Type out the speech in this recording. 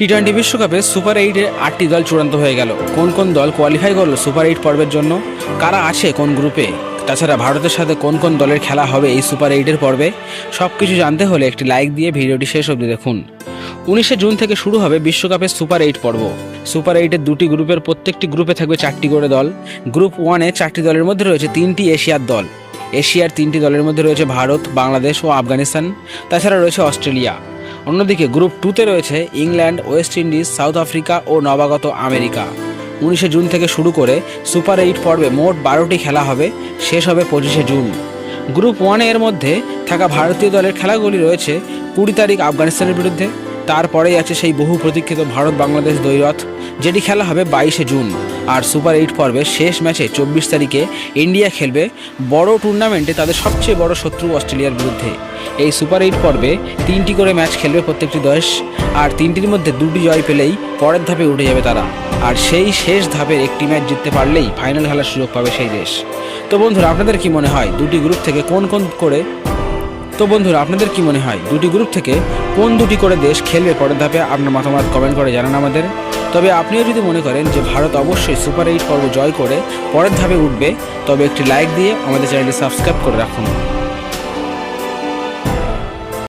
T twenty বিশ্বকাপে super এইটে আটটি দল চূড়ান্ত হয়ে গেল। কোন কোন দল কোয়ালিফাই করল সুপার এইট পর্বের জন্য? কারা আছে কোন গ্রুপে তাছাড়া ভারতের সাথে কোন কোন দলের খেলা হবে এই সুপার এইটের পর্বে? সব কিছু জানতে হলে একটি লাইক দিয়ে ভিডিওটি শেষ অবধি দেখুন। উনিশে জুন থেকে শুরু হবে বিশ্বকাপের সুপার এইট পর্ব। সুপার এইটের দুটি গ্রুপের প্রত্যেকটি গ্রুপে থাকবে চারটি করে দল। গ্রুপ ওয়ানে চারটি দলের মধ্যে রয়েছে তিনটি এশিয়ার দল। এশিয়ার তিনটি দলের মধ্যে রয়েছে ভারত, বাংলাদেশ ও আফগানিস্তান। তাছাড়া রয়েছে অস্ট্রেলিয়া। অন্যদিকে গ্রুপ টুতে রয়েছে England, West Indies, South Africa ও নবাগত আমেরিকা। উনিশে জুন থেকে শুরু করে সুপার এইট পর্বে মোট বারোটি খেলা হবে, শেষ হবে পঁচিশে জুন। গ্রুপ ওয়ানের মধ্যে থাকা ভারতীয় দলের খেলাগুলি রয়েছে কুড়ি তারিখ আফগানিস্তানের বিরুদ্ধে তারপরেই আছে সেই বহু প্রতীক্ষিত ভারত বাংলাদেশ দ্বৈরথ, যেটি খেলা হবে বাইশে জুন। আর সুপার এইট পর্বের শেষ ম্যাচে চব্বিশ তারিখে ইন্ডিয়া খেলবে বড় টুর্নামেন্টে তাদের সবচেয়ে বড় শত্রু অস্ট্রেলিয়ার বিরুদ্ধে। এই সুপার এইট পর্বে তিনটি করে ম্যাচ খেলবে প্রত্যেকটি দেশ, আর তিনটির মধ্যে দুটি জয় পেলেই পরের ধাপে উঠে যাবে তারা। আর সেই শেষ ধাপের একটি ম্যাচ জিততে পারলেই ফাইনাল খেলার সুযোগ পাবে সেই দেশ। তো বন্ধুরা, আপনাদের কি মনে হয় দুটি গ্রুপ থেকে কোন কোন করে তো বন্ধুরা, আপনাদের কি মনে হয়? দুটি গ্রুপ থেকে কোন দুটি করে দেশ খেলবে পরের ধাপে? আপনার মতামত কমেন্ট করে জানান আমাদের। তবে আপনিও যদি মনে করেন যে ভারত অবশ্যই সুপার এইট পর্ব জয় করে পরের ধাপে উঠবে, তবে একটি লাইক দিয়ে আমাদের চ্যানেলটি সাবস্ক্রাইব করে রাখুন।